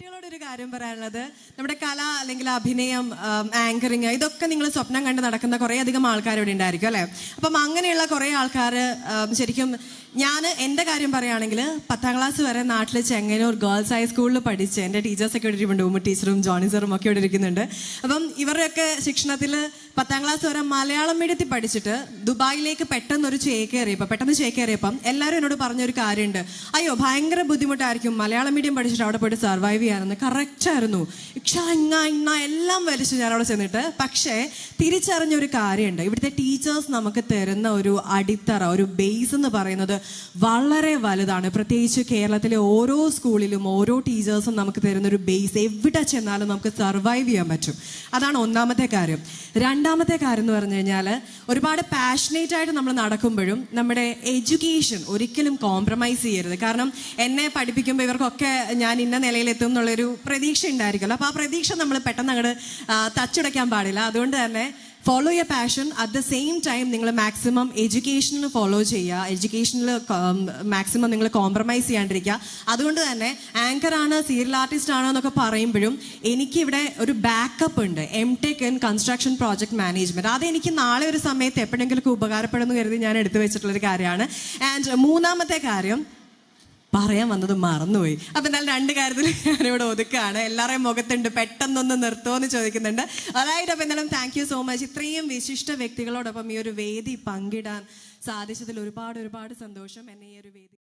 കുട്ടികളോട് ഒരു കാര്യം പറയാനുള്ളത്. നമ്മുടെ കല അല്ലെങ്കിൽ അഭിനയം ആങ്കറിങ് ഇതൊക്കെ നിങ്ങൾ സ്വപ്നം കണ്ട് നടക്കുന്ന കുറേ അധികം ആൾക്കാർ ഇവിടെ ഉണ്ടായിരിക്കും അല്ലേ? അപ്പം അങ്ങനെയുള്ള കുറേ ആൾക്കാർ ശരിക്കും ഞാൻ എന്റെ കാര്യം പറയുകയാണെങ്കിൽ പത്താം ക്ലാസ് വരെ നാട്ടിൽ ചെങ്ങന്നൂർ ഗേൾസ് ഹൈ സ്കൂളിൽ പഠിച്ച് എന്റെ ടീച്ചേഴ്സൊക്കെ ഇവിടെ ഉമ്മ ടീച്ചറും ജോണി സാറും ഒക്കെ ഇവിടെ ഇരിക്കുന്നുണ്ട്. അപ്പം ഇവരുടെയൊക്കെ ശിക്ഷണത്തിൽ പത്താം ക്ലാസ് വരെ മലയാളം മീഡിയത്തിൽ പഠിച്ചിട്ട് ദുബായിലേക്ക് പെട്ടെന്ന് ഒരു ചേക്കേറിയപ്പോൾ പെട്ടെന്ന് ചേക്കേറിയപ്പം എല്ലാവരും എന്നോട് പറഞ്ഞൊരു കാര്യമുണ്ട്. അയ്യോ ഭയങ്കര ബുദ്ധിമുട്ടായിരിക്കും. മലയാളം മീഡിയം പഠിച്ചിട്ട് അവിടെ പോയിട്ട് സർവൈവ് ചെയ്യാനെന്ന് കറക്റ്റ് ആയിരുന്നു. ഇക്ഷ ഇങ്ങ ഇങ്ങ എല്ലാം വലിച്ചു ഞാൻ അവിടെ ചെന്നിട്ട് പക്ഷേ തിരിച്ചറിഞ്ഞ ഒരു കാര്യമുണ്ട്. ഇവിടുത്തെ ടീച്ചേഴ്സ് നമുക്ക് തരുന്ന ഒരു അടിത്തറ ഒരു ബേസ് എന്ന് പറയുന്നത് വളരെ വലുതാണ്. പ്രത്യേകിച്ച് കേരളത്തിലെ ഓരോ സ്കൂളിലും ഓരോ ടീച്ചേഴ്സും നമുക്ക് തരുന്ന ഒരു ബേസ് എവിടെ ചെന്നാലും നമുക്ക് സർവൈവ് ചെയ്യാൻ പറ്റും. അതാണ് ഒന്നാമത്തെ കാര്യം. രണ്ടാമത്തെ കാര്യം എന്ന് പറഞ്ഞു കഴിഞ്ഞാൽ ഒരുപാട് പാഷനേറ്റ് ആയിട്ട് നമ്മൾ നടക്കുമ്പോഴും നമ്മുടെ എഡ്യൂക്കേഷൻ ഒരിക്കലും കോംപ്രമൈസ് ചെയ്യരുത്. കാരണം എന്നെ പഠിപ്പിക്കുമ്പോൾ ഇവർക്കൊക്കെ ഞാൻ ഇന്ന നിലയിലെത്തും എന്നുള്ളൊരു പ്രതീക്ഷ ഉണ്ടായിരിക്കുമല്ലോ. അപ്പോൾ ആ പ്രതീക്ഷ നമ്മൾ പെട്ടെന്ന് അങ്ങോട്ട് തച്ചുടയ്ക്കാൻ പാടില്ല. അതുകൊണ്ട് തന്നെ follow your passion at the same time നിങ്ങൾ മാക്സിമം എഡ്യൂക്കേഷനിൽ ഫോളോ ചെയ്യുക. എഡ്യൂക്കേഷനിൽ മാക്സിമം നിങ്ങൾ കോംപ്രമൈസ് ചെയ്യാണ്ടിരിക്കുക. അതുകൊണ്ട് തന്നെ ആങ്കർ ആണ് സീരിയൽ ആർട്ടിസ്റ്റ് ആണ് എന്നൊക്കെ പറയുമ്പോഴും എനിക്കിവിടെ ഒരു ബാക്കപ്പ് ഉണ്ട്. M Tech in construction project management അത് എനിക്ക് നാളെ ഒരു സമയത്ത് എപ്പോഴെങ്കിലും ഉപകാരപ്പെടുന്നു കരുതി ഞാൻ എടുത്തു വെച്ചിട്ടുള്ളൊരു കാര്യമാണ്. ആൻഡ് മൂന്നാമത്തെ കാര്യം പറയാൻ വന്നത് മറന്നുപോയി. അപ്പൊ എന്നാൽ രണ്ട് കാര്യത്തിൽ ഞാനിവിടെ ഒതുക്കുകയാണ് എല്ലാവരെയും മുഖത്തുണ്ട്. പെട്ടെന്നൊന്ന് നിർത്തുമോ എന്ന് ചോദിക്കുന്നുണ്ട്. അതായത് അപ്പൊ എന്നാലും താങ്ക് യു സോ മച്ച് ഇത്രയും വിശിഷ്ട വ്യക്തികളോടൊപ്പം ഈ ഒരു വേദി പങ്കിടാൻ സാധിച്ചതിൽ ഒരുപാട് ഒരുപാട് സന്തോഷം. എന്നെ ഈ ഒരു വേദി